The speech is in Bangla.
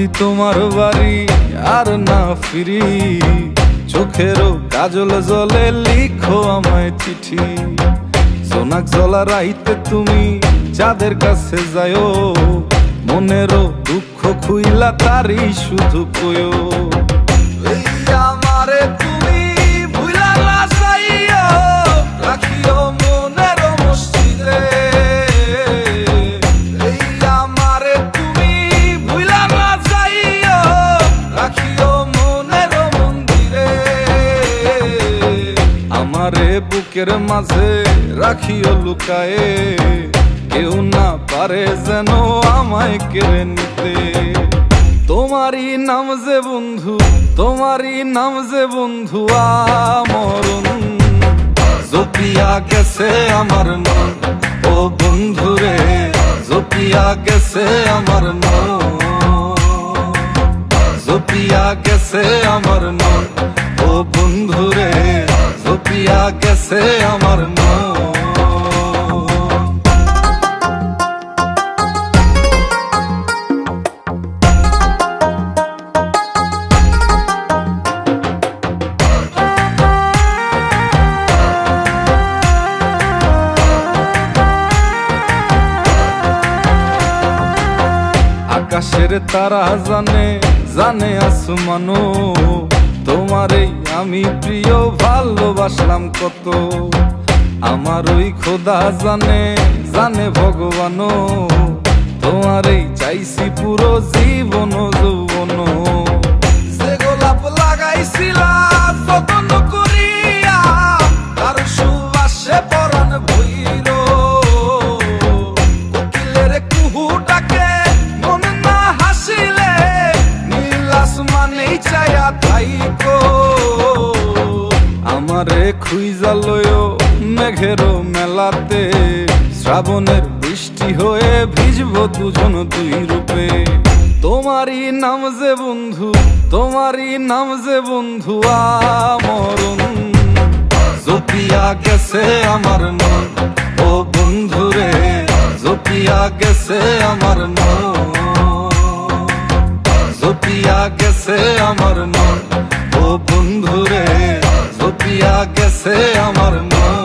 যদি তোমার বাড়ি আর না ফিরি চোখেরও কাজল জলে লিখো আমায় চিঠি। সোনাক জলা রাইতে তুমি যাদের কাছে যায়ও মনেরও দুঃখ খুইলা তারই শুধু কয়ো আমারে বুকের মাঝে রাখিও লুকায়ে, কেউ না পারে যেন আমায় কেড়ে নিতে। তোমারই নাম যে বন্ধু, তোমারই নাম যে বন্ধু, আমরণ। জপিয়া গেছে আমার মন, ও বন্ধু রে জপিয়া গেছে আমার মন। জপিয়া গেছে আমার মন, ও বন্ধু রে জপিয়া আমার মন। আকাশের তারা জানে জানে আসমানো তোমারই আমি প্রিয় ভালোবাসলাম কত। আমার ওই খোদা জানে জানে ভগবানও। খুইজা লয়ো মেঘের মেলাতে। শ্রাবণের বৃষ্টি হয়ে ভিজব দুজন দুই রূপে। তোমারই নাম যে বন্ধু, তোমারই নাম যে বন্ধু আমরণ। জপিয়া গেছে আমার মন, ও বন্ধু রে জপিয়া গেছে আমার মন। জপিয়া গেছে আমার মন, ও বন্ধু রে। জপিয়া গেছে আমার মন